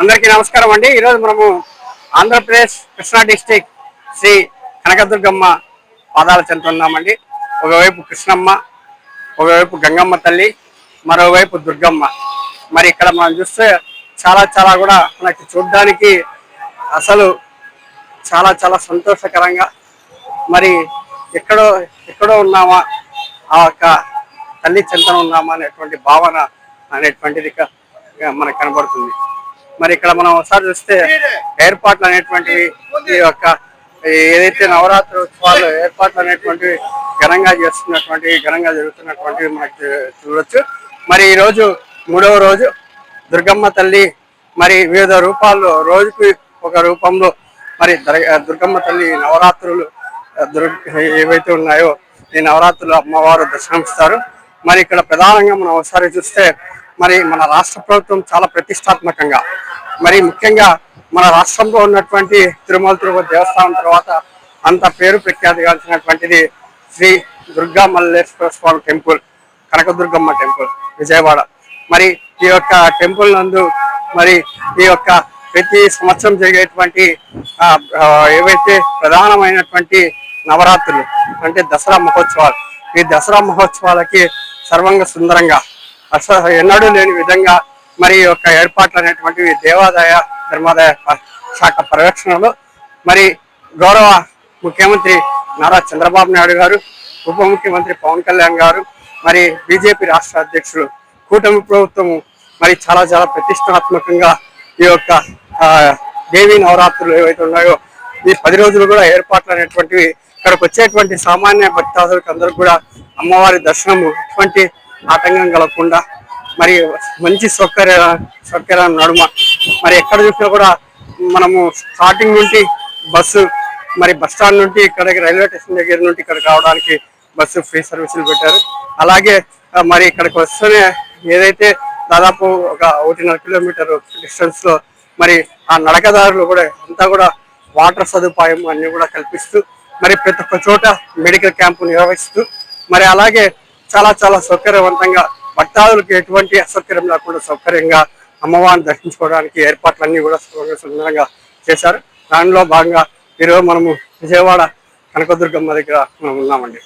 అందరికీ నమస్కారం అండి. ఈరోజు మనము ఆంధ్రప్రదేశ్ కృష్ణా డిస్టిక్ శ్రీ కనకదుర్గమ్మ పాదాల చెందుతున్నామండి ఉన్నామండి ఒకవైపు కృష్ణమ్మ ఒకవైపు గంగమ్మ తల్లి మరోవైపు దుర్గమ్మ. మరి ఇక్కడ మనం చూస్తే చాలా చాలా కూడా మనకి చూడ్డానికి అసలు చాలా చాలా సంతోషకరంగా మరి ఎక్కడో ఎక్కడో ఉన్నామా ఆ యొక్క తల్లి చెంతన ఉన్నామా అనేటువంటి భావన అనేటువంటిది మనకు కనబడుతుంది. మరి ఇక్కడ మనం ఒకసారి చూస్తే ఏర్పాట్లు అనేటువంటివి ఈ యొక్క ఏదైతే నవరాత్రి ఉత్సవాలు ఏర్పాట్లు అనేటువంటివి ఘనంగా చేస్తున్నటువంటి ఘనంగా జరుగుతున్నటువంటివి మనకి చూడొచ్చు. మరి ఈ రోజు మూడవ రోజు దుర్గమ్మ తల్లి మరి వివిధ రూపాల్లో రోజుకి ఒక రూపంలో మరి దుర్గమ్మ తల్లి నవరాత్రులు దుర్ ఏవైతే ఉన్నాయో ఈ నవరాత్రులు అమ్మవారు దర్శనమిస్తారు. మరి ఇక్కడ ప్రధానంగా మనం ఒకసారి చూస్తే మరి మన రాష్ట్ర ప్రభుత్వం చాలా ప్రతిష్టాత్మకంగా మరి ముఖ్యంగా మన రాష్ట్రంలో ఉన్నటువంటి తిరుమల తిరుపతి దేవస్థానం తర్వాత అంత పేరు ప్రఖ్యాతిగాల్సినటువంటిది శ్రీ దుర్గా మల్లేశ్వర స్వామి టెంపుల్ కనకదుర్గమ్మ టెంపుల్ విజయవాడ. మరి ఈ యొక్క టెంపుల్ నందు మరి ఈ యొక్క ప్రతి సంవత్సరం జరిగేటువంటి ఏవైతే ప్రధానమైనటువంటి నవరాత్రులు అంటే దసరా మహోత్సవాలు ఈ దసరా మహోత్సవాలకి సర్వంగ సుందరంగా అసలు ఎన్నడూ లేని విధంగా మరి ఈ యొక్క ఏర్పాట్లు అనేటువంటివి దేవాదాయ ధర్మాదాయ శాఖ పర్యవేక్షణలో మరి గౌరవ ముఖ్యమంత్రి నారా చంద్రబాబు నాయుడు గారు ఉప ముఖ్యమంత్రి పవన్ కళ్యాణ్ గారు మరి బీజేపీ రాష్ట్ర అధ్యక్షులు కూటమి ప్రభుత్వం మరి చాలా చాలా ప్రతిష్టాత్మకంగా ఈ యొక్క దేవీ నవరాత్రులు ఏవైతే ఉన్నాయో ఈ పది రోజులు కూడా ఏర్పాట్లు అనేటువంటివి ఇక్కడికి వచ్చేటువంటి సామాన్య భక్తాదులకు అందరూ కూడా అమ్మవారి దర్శనము ఎటువంటి ఆటంకం కలగకుండా మరి మంచి సౌకర్య సౌకర్యం నడుమ మరి ఎక్కడ చూసినా కూడా మనము స్టార్టింగ్ నుండి బస్సు మరి బస్ స్టాండ్ నుండి ఇక్కడికి రైల్వే స్టేషన్ దగ్గర నుండి ఇక్కడికి రావడానికి బస్సు ఫ్రీ సర్వీసులు పెట్టారు. అలాగే మరి ఇక్కడికి వస్తేనే ఏదైతే దాదాపు ఒక ఒకటిన్నర కిలోమీటర్ డిస్టెన్స్లో మరి ఆ నడకదారులు కూడా అంతా కూడా వాటర్ సదుపాయం అన్ని కూడా కల్పిస్తూ మరి ప్రతి ఒక్క చోట మెడికల్ క్యాంపు నిర్వహిస్తూ మరి అలాగే చాలా చాలా సౌకర్యవంతంగా భక్తాదులకు ఎటువంటి అసౌకర్యం లేకుండా సౌకర్యంగా అమ్మవారిని దర్శించుకోవడానికి ఏర్పాట్లన్నీ కూడా సుందరంగా చేశారు. దానిలో భాగంగా ఈరోజు మనము విజయవాడ కనకదుర్గమ్మ దగ్గర మనం ఉన్నామండి.